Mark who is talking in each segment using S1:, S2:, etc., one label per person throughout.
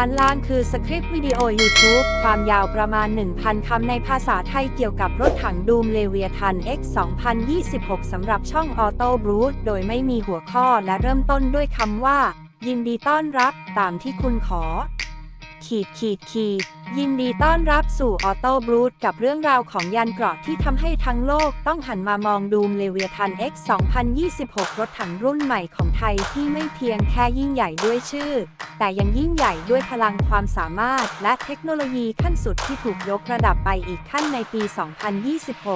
S1: ด้านล่างคือสคริปต์วิดีโอ YouTube ความยาวประมาณ 1,000 คำในภาษาไทยเกี่ยวกับรถถังดูมเลเวียทัน X 2026 สำหรับช่อง Auto b r o o t โดยไม่มีหัวข้อและเริ่มต้นด้วยคำว่า ยินดีต้อนรับตามที่คุณขอ ขีดขีดขีดยินดีต้อนรับสู่ออโต้บรูดกับเรื่องราวของยานเกราะที่ทำให้ทั้งโลกต้องหันมามองดูมเลเวียทัน X 2026 รถถังรุ่นใหม่ของไทยที่ไม่เพียงแค่ยิ่งใหญ่ด้วยชื่อ แต่ยังยิ่งใหญ่ด้วยพลังความสามารถ และเทคโนโลยีขั้นสุดที่ถูกยกระดับไปอีกขั้นในปี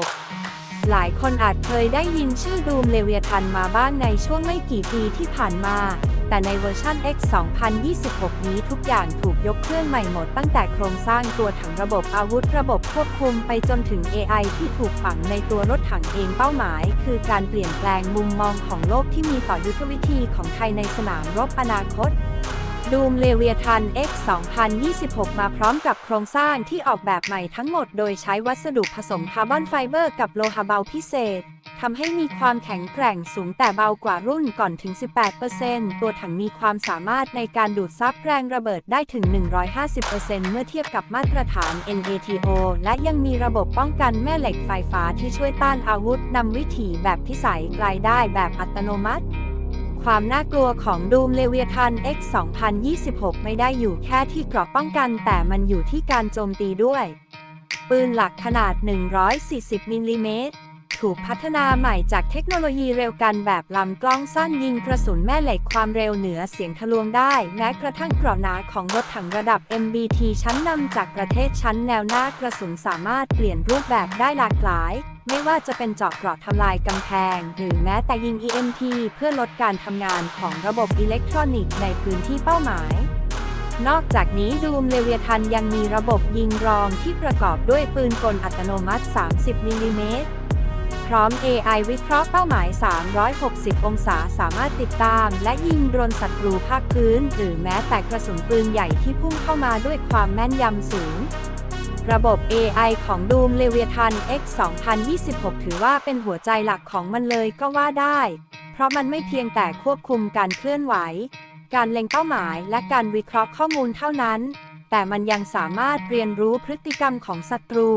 S1: 2026 หลายคนอาจเคยได้ยินชื่อดูมเลเวียทันมาบ้างในช่วงไม่กี่ปีที่ผ่านมา แต่ในเวอร์ชัน X 2026 นี้ทุกอย่างถูกยกเครื่องใหม่หมดตั้งแต่โครงสร้างตัวถังระบบอาวุธระบบควบคุมไปจนถึง AI ที่ถูกฝังในตัวรถถังเองเป้าหมาย คือการเปลี่ยนแปลงมุมมองของโลกที่มีต่อยุทธวิธีของไทยในสนามรบอนาคต ดูมเลเวียทัน X 2026 มาพร้อมกับโครงสร้างที่ออกแบบใหม่ทั้งหมดโดยใช้วัสดุผสมคาร์บอนไฟเบอร์กับโลหะเบาพิเศษทำให้มีความแข็งแกร่งสูงแต่เบากว่ารุ่นก่อนถึง 18%ตัวถังมีความสามารถในการดูดซับแรงระเบิดได้ถึง 150%เมื่อเทียบกับมาตรฐาน NATO และยังมีระบบป้องกันแม่เหล็กไฟฟ้าที่ช่วยต้านอาวุธนำวิถีแบบพิสัยไกลได้แบบอัตโนมัติ ความน่ากลัวของดูมเลเวียทัน X 2026 ไม่ได้อยู่แค่ที่เกราะป้องกัน แต่มันอยู่ที่การโจมตีด้วย ปืนหลักขนาด 140 มิลลิเมตร ถูกพัฒนาใหม่จากเทคโนโลยีเร็วกันแบบลำกล้องสั้นยิงกระสุนแม่เหล็กความเร็วเหนือเสียงทะลวงได้ แม้กระทั่งเกราะหนาของรถถังระดับ MBT ชั้นนำจากประเทศชั้นแนวหน้ากระสุนสามารถเปลี่ยนรูปแบบได้หลากหลาย ไม่ว่าจะเป็นเจาะเกราะทำลายกำแพง หรือแม้แต่ยิง EMP เพื่อลดการทำงานของระบบอิเล็กทรอนิกส์ในพื้นที่เป้าหมาย นอกจากนี้ดูมเลเวียทันยังมีระบบยิงรองที่ประกอบด้วยปืนกลอัตโนมัติ 30มิลลิเมตรพร้อม AI วิเคราะห์เป้าหมาย 360 องศาสามารถติดตาม และยิงโดรนศัตรูภาคพื้น หรือแม้แต่กระสุนปืนใหญ่ที่พุ่งเข้ามาด้วยความแม่นยำสูง ระบบ AI ของ Doom Leviathan X 2026 ถือว่าเป็นหัวใจหลักของมันเลยก็ว่าได้ เพราะมันไม่เพียงแต่ควบคุมการเคลื่อนไหว การเล็งเป้าหมายและการวิเคราะห์ข้อมูลเท่านั้น แต่มันยังสามารถเรียนรู้พฤติกรรมของศัตรู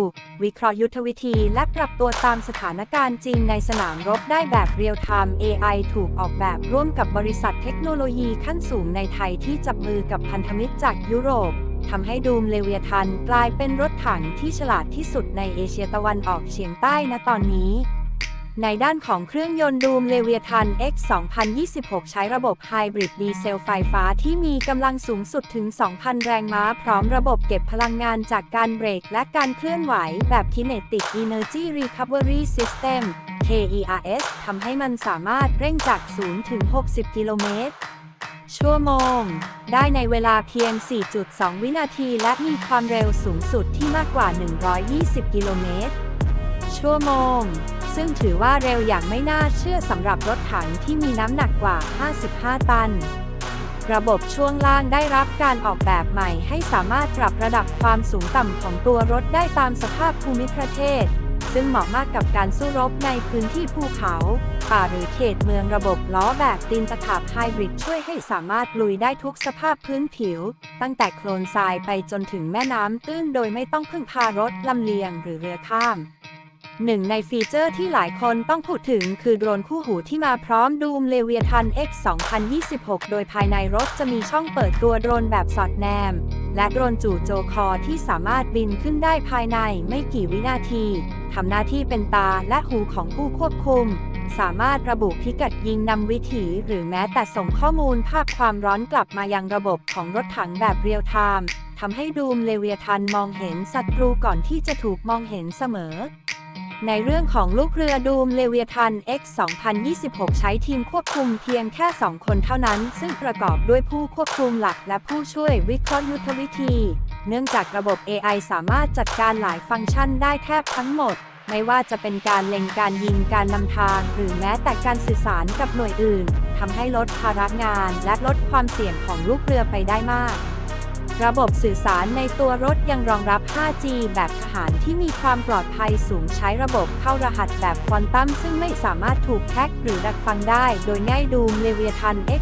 S1: วิเคราะห์ยุทธวิธีและปรับตัวตามสถานการณ์จริงในสนามรบได้แบบเรียลไทม์ AI ถูกออกแบบร่วมกับบริษัทเทคโนโลยีขั้นสูงในไทยที่จับมือกับพันธมิตรจากยุโรป ทำให้ดูมเลเวียทันกลายเป็นรถถังที่ฉลาดที่สุดในเอเชียตะวันออกเฉียงใต้ณตอนนี้ ในด้านของเครื่องยนต์ดูมเลเวียทัน X 2026 ใช้ระบบไฮบริดดีเซลไฟฟ้าที่มีกำลังสูงสุดถึง 2,000 แรงม้า พร้อมระบบเก็บพลังงานจากการเบรก และการเคลื่อนไหว แบบ Kinetic Energy Recovery System KERS ทำให้มันสามารถเร่งจาก 0 ถึง 60 กิโลเมตร ชั่วโมง ได้ในเวลาเพียง 4.2 วินาที และมีความเร็วสูงสุดที่มากกว่า 120 กิโลเมตร ชั่วโมง ซึ่งถือว่าเร็วอย่างไม่น่าเชื่อสำหรับรถถังที่มีน้ำหนักกว่า 55 ตัน ระบบช่วงล่างได้รับการออกแบบใหม่ให้สามารถปรับระดับความสูงต่ำของตัวรถได้ตามสภาพภูมิประเทศ ซึ่งเหมาะมากกับการสู้รบในพื้นที่ภูเขา ป่าหรือเขตเมืองระบบล้อแบบตีนตะขาบไฮบริดช่วยให้สามารถลุยได้ทุกสภาพพื้นผิว ตั้งแต่โคลนทรายไปจนถึงแม่น้ำตื้นโดยไม่ต้องพึ่งพารถลำเลียงหรือเรือข้ามหนึ่งในฟีเจอร์ที่หลายคนต้องพูดถึงคือโดรนคู่หูที่มาพร้อมดูมเลเวียทัน X 2026 โดยภายในรถจะมีช่องเปิดตัวโดรนแบบสอดแนม และโดรนจู่โจคอที่สามารถบินขึ้นได้ภายในไม่กี่วินาทีทำหน้าที่เป็นตาและหูของผู้ควบคุม สามารถระบุพิกัดยิงนำวิถีหรือแม้แต่ส่งข้อมูลภาพความร้อนกลับมายังระบบของรถถังแบบเรียลไทม์ทำให้ดูมเลเวียทันมองเห็นศัตรูก่อนที่จะถูกมองเห็นเสมอ ในเรื่องของลูกเรือดูมเลเวียทัน X 2026 ใช้ทีมควบคุมเพียงแค่ 2 คนเท่านั้น ซึ่งประกอบด้วยผู้ควบคุมหลักและผู้ช่วยวิเคราะห์ยุทธวิธี เนื่องจากระบบ AI สามารถจัดการหลายฟังก์ชันได้แทบทั้งหมด ไม่ว่าจะเป็นการเล็งการยิงการนำทาง หรือแม้แต่การสื่อสารกับหน่วยอื่นทำให้ลดภาระงานและลดความเสี่ยงของลูกเรือไปได้มาก ระบบสื่อสารในตัวรถยังรองรับ 5G แบบทหารที่มีความปลอดภัยสูงใช้ระบบเข้ารหัสแบบควอนตัมซึ่งไม่สามารถถูกแฮ็กหรือดักฟังได้ โดยง่ายดูมเลเวียทัน X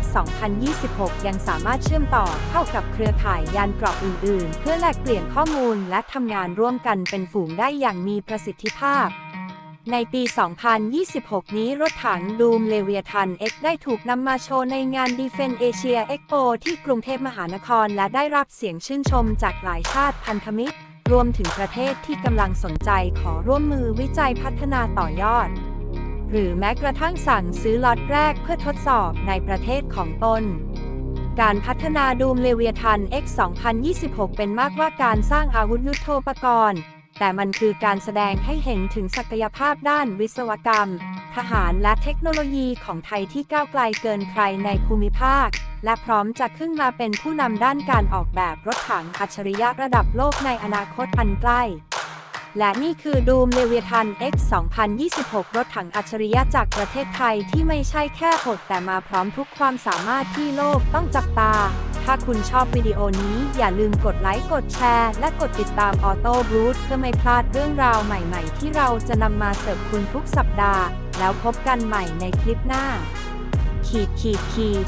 S1: 2026 ยังสามารถเชื่อมต่อเข้ากับเครือข่ายยานเกราะอื่น ๆ เพื่อแลกเปลี่ยนข้อมูลและทำงานร่วมกันเป็นฝูงได้อย่างมีประสิทธิภาพ ในปี 2026 นี้รถถังดูมเลเวียทัน X ได้ถูกนำมาโชว์ในงาน Defense Asia Expo ที่กรุงเทพมหานคร และได้รับเสียงชื่นชมจากหลายชาติพันธมิตร รวมถึงประเทศที่กำลังสนใจขอร่วมมือวิจัยพัฒนาต่อยอด หรือแม้กระทั่งสั่งซื้อล็อตแรกเพื่อทดสอบในประเทศของตนการพัฒนาดูมเลเวียทัน X 2026 เป็นมากกว่าการสร้างอาวุธยุโทโธปกรณ์ แต่มันคือการแสดงให้เห็นถึงศักยภาพด้านวิศวกรรม ทหารและเทคโนโลยีของไทยที่ก้าวไกลเกินใครในภูมิภาค และพร้อมจะขึ้นมาเป็นผู้นำด้านการออกแบบรถถังอัจฉริยะระดับโลกในอนาคตอันใกล้ และนี่คือดูมเลเวียทัน X 2026 รถถังอัจฉริยะจากประเทศไทยที่ไม่ใช่แค่หดแต่มาพร้อมทุกความสามารถที่โลกต้องจับตา ถ้าคุณชอบวิดีโอนี้อย่าลืมกดไลค์ กดแชร์ และกดติดตามออโต้บรูทเพื่อไม่พลาดเรื่องราวใหม่ๆ ที่เราจะนำมาเสิร์ฟคุณทุกสัปดาห์ แล้วพบกันใหม่ในคลิปหน้า ขีดขีดขีด